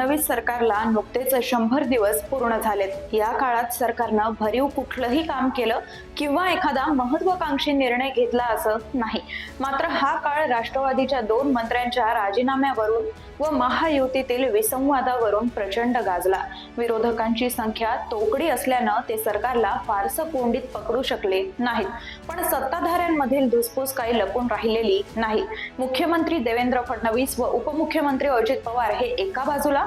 फडणवीस सरकारला नुकतेच शंभर दिवस पूर्ण झालेत. या काळात सरकारनं भरीव कुठलंही काम केलं किंवा एखादा महत्वाकांक्षी निर्णय घेतला असं नाही. मात्र हा काळ राष्ट्रवादीच्या दोन मंत्र्यांच्या राजीनाम्यावरून व महायुतीतील विसंवादावरून प्रचंड गाजला. विरोधकांची संख्या तोकडी असल्यानं ते सरकारला फारसं कोंडीत पकडू शकले नाहीत. पण सत्ताधाऱ्यांमधील धुसफूस काही लपून राहिलेली नाही. मुख्यमंत्री देवेंद्र फडणवीस व उपमुख्यमंत्री अजित पवार हे एका बाजूला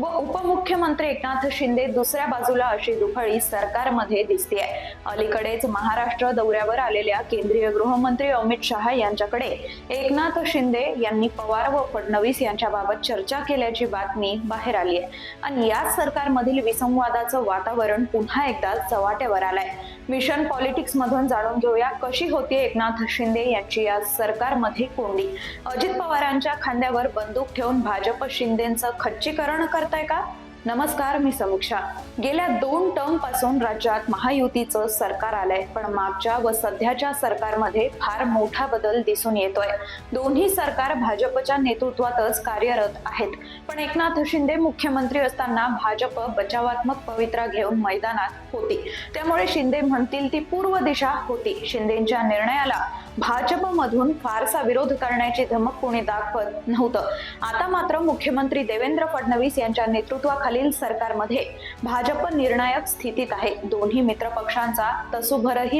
व उपमुख्यमंत्री एकनाथ शिंदे दुसऱ्या बाजूला अशी दुफळी सरकारमध्ये दिसते अलीकडेच महाराष्ट्र दौऱ्यावर आलेल्या केंद्रीय गृहमंत्री अमित शहा यांच्याकडे एकनाथ शिंदे यांनी पवार व फडणवीस यांच्याबाबत चर्चा केल्याची बातमी बाहेर आली आहे आणि याच सरकारमधील विसंवादाचं वातावरण पुन्हा एकदा चव्हाट्यावर आलंय. मिशन पॉलिटिक्स मधून जाणून घेऊया कशी होती एकनाथ शिंदे यांची या सरकारमध्ये कोंडी. अजित पवारांच्या खांद्यावर बंदूक ठेवून भाजप शिंदेचं खच्चीकरण करताय का? नमस्कार मी समीक्षा. गेल्या दोन टर्मपासून राज्यात महायुतीचं सरकार आलंय पण मागच्या व सध्याच्या सरकारमध्ये फार मोठा बदल दिसून येतोय. दोन्ही सरकार भाजपच्या नेतृत्वातच कार्यरत आहेत. पण एकनाथ शिंदे मुख्यमंत्री असताना भाजप बचावात्मक पवित्रा घेऊन मैदानात होती. त्यामुळे शिंदे म्हणतील ती पूर्व दिशा होती. शिंदेच्या निर्णयाला भाजपमधून फारसा विरोध करण्याची धमक कोणी दाखवत नव्हतं. आता मात्र मुख्यमंत्री देवेंद्र फडणवीस यांच्या नेतृत्वाखालील सरकारमध्ये भाजप निर्णायक स्थितीत आहे. दोन्ही मित्र पक्षांचा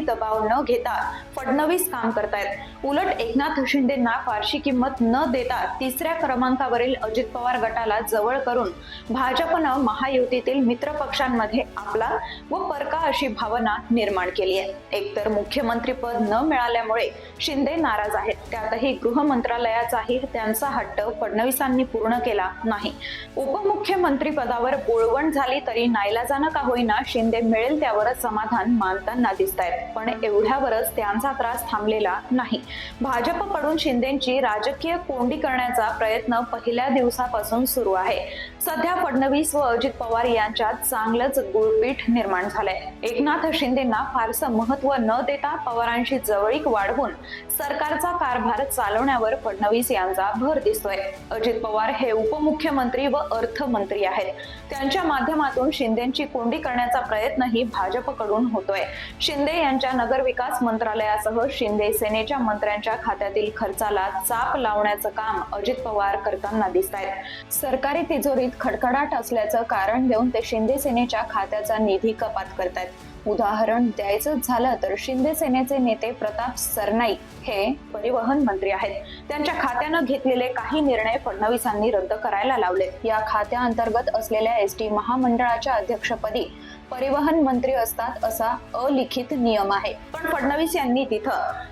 दबाव न घेता फडणवीस काम करतायत. उलट एकनाथ शिंदेना फारशी किंमत न देता तिसऱ्या क्रमांकावरील अजित पवार गटाला जवळ करून भाजपनं महायुतीतील मित्र पक्षांमध्ये आपला व परका अशी भावना निर्माण केली आहे. एकतर मुख्यमंत्री पद न मिळाल्यामुळे शिंदे नाराज आहेत. त्यातही गृह मंत्रालयाचाही त्यांचा हट्ट फडणवीसांनी पूर्ण केला नाही. उपमुख्यमंत्री पदावर बोळवण झाली तरी नाईलाजानं का होईना शिंदे मिळेल त्यावरच समाधान मानताना दिसत आहेत पण एवढ्यावरच त्यांचा त्रास थांबलेला नाही. भाजपकडून शिंदेची राजकीय कोंडी करण्याचा प्रयत्न पहिल्या दिवसापासून सुरू आहे. सध्या फडणवीस व अजित पवार यांच्यात चांगलंच गुळपीठ निर्माण झालंय. एकनाथ शिंदेना फारसं महत्त्व न देता पवारांशी जवळीक वाढवून सरकारचा कारभार चालवण्यावर फडणवीस यांचा भर दिसतोय. अजित पवार हे उपमुख्यमंत्री व अर्थमंत्री आहेत. त्यांच्या माध्यमातून शिंदेची कोंडी करण्याचा प्रयत्नही भाजपकडून होतोय. शिंदे यांच्या नगरविकास मंत्रालयासह शिंदे सेनेच्या मंत्र्यांच्या खात्यातील खर्चाला चाप लावण्याचं काम अजित पवार करताना दिसत आहेत सरकारी तिजोरीत खडखडाट असल्याचं कारण देऊन ते शिंदे सेनेच्या खात्याचा निधी कपात करतायत. उदाहरण द्यायचं झालं तर शिंदे सेनेचे नेते प्रताप सरनाईक हे परिवहन मंत्री आहेत. त्यांच्या खात्यानं घेतलेले काही निर्णय फडणवीसांनी रद्द करायला लावले. या खात्याअंतर्गत असलेल्या एस टी महामंडळाच्या अध्यक्षपदी परिवहन मंत्री असतात असा अलिखित नियम आहे. पण फडणवीस यांनी तिथं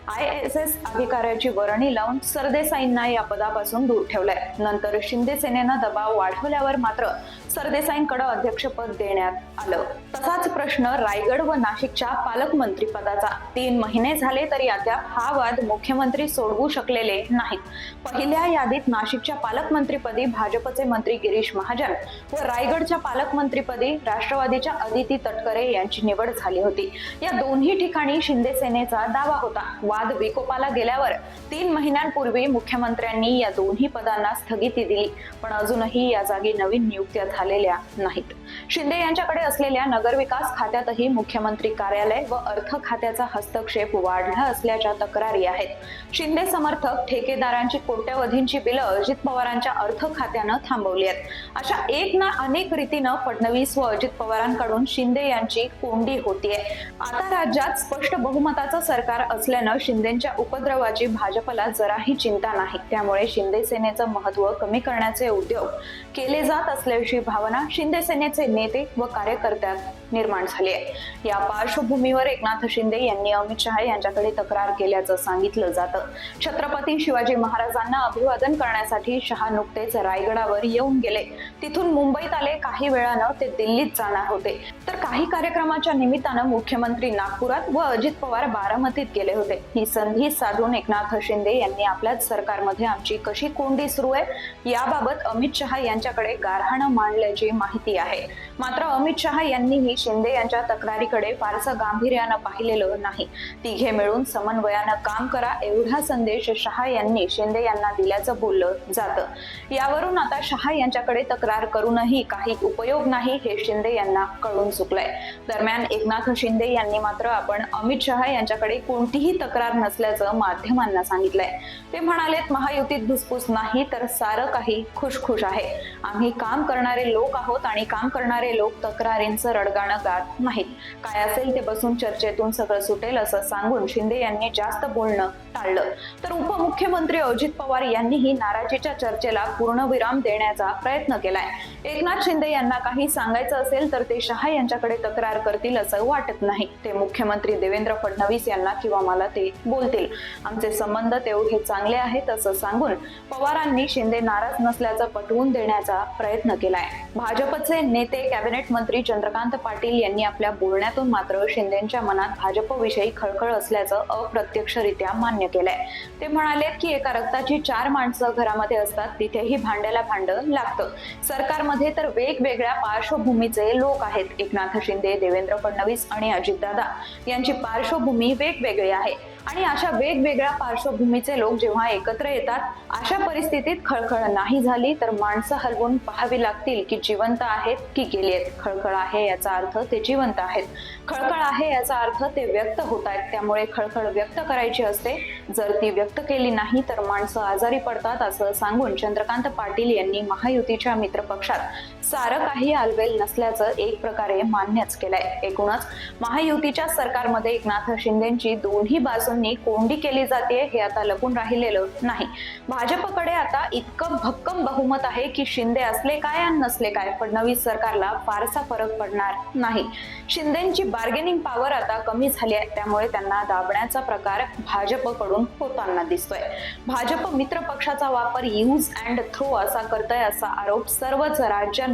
आय एस एस अधिकाऱ्याची वर्णी लावून सरदेसाईंना या पदापासून दूर ठेवलंय. नंतर शिंदे सेनेनं दबाव वाढवल्यावर मात्र सरदेसाईंकडे अध्यक्षपद देण्यात आलं. तसाच प्रश्न रायगड व नाशिकच्या पालकमंत्री पदाचा. तीन महिने झाले तरी अद्याप हा वाद मुख्यमंत्री सोडवू शकलेले नाहीत. पहिल्या यादीत नाशिकच्या पालकमंत्रीपदी भाजपचे मंत्री गिरीश महाजन व रायगडच्या पालकमंत्रीपदी राष्ट्रवादीच्या अदिती तटकरे यांची निवड झाली होती. या दोन्ही ठिकाणी शिंदे सेनेचा दावा होता. वाद विकोपाला गेल्यावर तीन महिन्यांपूर्वी मुख्यमंत्र्यांनी या दोन्ही पदांना स्थगिती दिली. पण अजूनही या जागी नवीन नियुक्त्या झालेल्या नाहीत शिंदे यांच्याकडे असलेल्या नगरविकास खात्यातही मुख्यमंत्री कार्यालय व अर्थ खात्याचा हस्तक्षेप वाढला असल्याच्या तक्रारी आहेत. शिंदे समर्थक ठेकेदारांची कोट्यवधींची बिलं अजित पवारांच्या अर्थ खात्यानं थांबवली आहेत. अशा एक ना अनेक रीतीनं फडणवीस व अजित पवारांकडून शिंदे यांची कोंडी होतीये. आता राज्यात स्पष्ट बहुमताचं सरकार असल्यानं शिंदेच्या उपद्रवाची भाजपला जराही चिंता नाही. त्यामुळे शिंदे सेनेचं महत्त्व कमी करण्याचे उद्योग केले जात असल्याची भावना शिंदे सेनेचे नेते व कार्यकर्त्यात निर्माण झाली आहे या पार्श्वभूमीवर एकनाथ शिंदे यांनी अमित शहा यांच्याकडे तक्रार केल्याचं सांगितलं जातं. छत्रपती शिवाजी महाराजांना अभिवादन करण्यासाठी शहा नुकतेच रायगडावर येऊन गेले. तिथून मुंबईत आले काही वेळानं ते दिल्लीत जाणार होते. तर काही कार्यक्रमाच्या निमित्तानं मुख्यमंत्री नागपुरात व अजित पवार बारामतीत गेले होते. ही संधी साधून एकनाथ शिंदे यांनी आपल्याच सरकारमध्ये आमची कशी कोंडी सुरू आहे याबाबत अमित शहा यांच्याकडे गारहाणं मांडल्याची माहिती आहे. मात्र अमित शहा यांनीही शिंदे यांच्या तक्रारीकडे फारसं गांभीर्यानं पाहिलेलं नाही. तिघे मिळून समन्वयानं काम करा एवढा संदेश शहा यांनी शिंदे यांना दिल्याचं बोललं जातं. यावरून आता शहा यांच्याकडे तक्रार करूनही काही उपयोग नाही हे शिंदे यांना कळून चुकलंय. दरम्यान एकनाथ शिंदे यांनी मात्र आपण अमित शहा यांच्याकडे कोणतीही तक्रार नसल्याचं माध्यमांना सांगितलंय. ते म्हणालेत महायुतीत घुसफूस नाही तर सारं काही खुशखुश आहे. आम्ही काम करणारे लोक आहोत आणि काम करणारे लोक तक्रारींचं रडगाणं गात नाहीत. काय असेल ते बसून चर्चेतून सगळं सुटेल असं सांगून शिंदे यांनी जास्त बोलणं टाळलं. तर उपमुख्यमंत्री अजित पवार यांनीही नाराजीच्या चर्चेला पूर्णविराम देण्याचा प्रयत्न केलाय. एकनाथ शिंदे यांना काही सांगायचं असेल तर ते शहा यांच्याकडे तक्रार करतील असं वाटत नाही. ते मुख्यमंत्री देवेंद्र फडणवीस यांना किंवा मला ते बोलतील. आमचे संबंध तेवढे चांगले आहेत असं सांगून पवारांनी शिंदे नाराज नसल्याचं पटवून देण्याचा प्रयत्न केलाय. भाजपचे नेते कॅबिनेट मंत्री चंद्रकांत पाटील यांनी आपल्या बोलण्यातून मात्र शिंदेच्या मनात भाजपविषयी खळखळ असल्याचं अप्रत्यक्षरित्या मान्य केलंय. ते म्हणाले की एका रक्ताची चार माणसं घरामध्ये असतात तिथेही भांड्याला भांड लागतं. सरकारमध्ये तर वेगवेगळ्या पार्श्वभूमीचे लोक आहेत. एकनाथ शिंदे देवेंद्र फडणवीस आणि अजितदादा यांची पार्श्वभूमी वेगवेगळी आहे. आणि अशा वेगवेगळ्या पार्श्वभूमीचे लोक जेव्हा एकत्र येतात अशा परिस्थितीत खळखळ नाही झाली तर माणसं हलवून पाहावी लागतील की जिवंत आहेत की गेली आहेत खळखळ आहे याचा अर्थ ते जिवंत आहेत. खळखळ आहे याचा अर्थ ते व्यक्त होत आहेत. त्यामुळे खळखळ व्यक्त करायची असते. जर ती व्यक्त केली नाही तर माणसं आजारी पडतात असं सांगून चंद्रकांत पाटील यांनी महायुतीच्या मित्रपक्षात सारं काही आलवेल नसल्याचं एक प्रकारे मान्यच केलंय. एकूणच महायुतीच्या सरकारमध्ये एकनाथ शिंदेची दोन्ही बाजूंनी कोंडी केली जाते हे आता लपून राहिलेलं नाही. भाजपकडे आता इतकं भक्कम बहुमत आहे की शिंदे असले काय आणि नसले काय फडणवीस सरकारला फारसा फरक पडणार नाही. शिंदेची बार्गेनिंग पॉवर आता कमी झाली आहे त्यामुळे त्यांना दाबण्याचा प्रकार भाजपकडून होताना दिसतोय. भाजप मित्र पक्षाचा वापर यूज अँड थ्रो असा करतोय असा आरोप सर्वच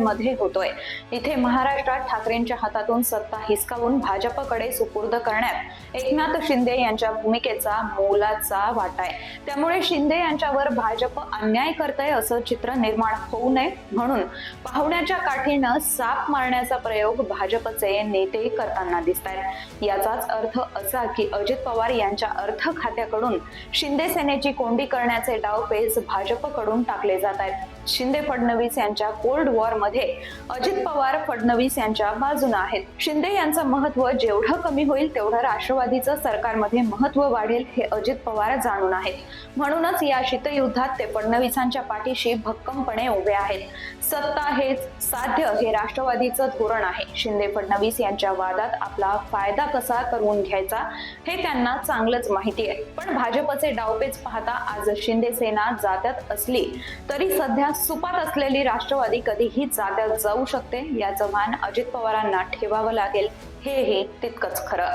मध्ये होतोय. इथे महाराष्ट्रात ठाकरेंच्या हातातून सत्ता हिसकावून भाजपकडे सुपूर्द करण्यात एकनाथ शिंदे यांच्या भूमिकेचा मोलाचा वाटा आहे. त्यामुळे शिंदे यांच्यावर भाजप अन्याय करतय असं चित्र निर्माण होऊ नये म्हणून पाहुण्याच्या काठीनं साप मारण्याचा प्रयोग भाजपचे नेते करताना दिसत आहेत याचाच अर्थ असा की अजित पवार यांच्या अर्थ खात्याकडून शिंदे सेनेची कोंडी करण्याचे डावपेच भाजपकडून टाकले जात आहेत. शिंदे फडणवीस यांच्या कोल्ड वॉरमध्ये अजित पवार फडणवीस यांच्या बाजूने आहेत. शिंदे यांचं महत्त्व जेवढं कमी होईल तेवढं राष्ट्रवादीचं सरकारमध्ये महत्त्व वाढेल हे अजित पवार जाणून आहेत. म्हणूनच या शीतयुद्धात ते फडणवीसांच्या पाठीशी भक्कमपणे उभे आहेत. सत्ता हेच साध्य हे राष्ट्रवादीचं धोरण आहे. शिंदे फडणवीस यांच्या वादात आपला फायदा कसा करून घ्यायचा हे त्यांना चांगलंच माहिती आहे. पण भाजपचे डावपेच पाहता आज शिंदे सेना जात्यात असली तरी सध्या सुपात असलेली राष्ट्रवादी कधीही जात्यात जाऊ शकते. याचं भान अजित पवारांना ठेवावं लागेल. हे हे तितकंच खरं.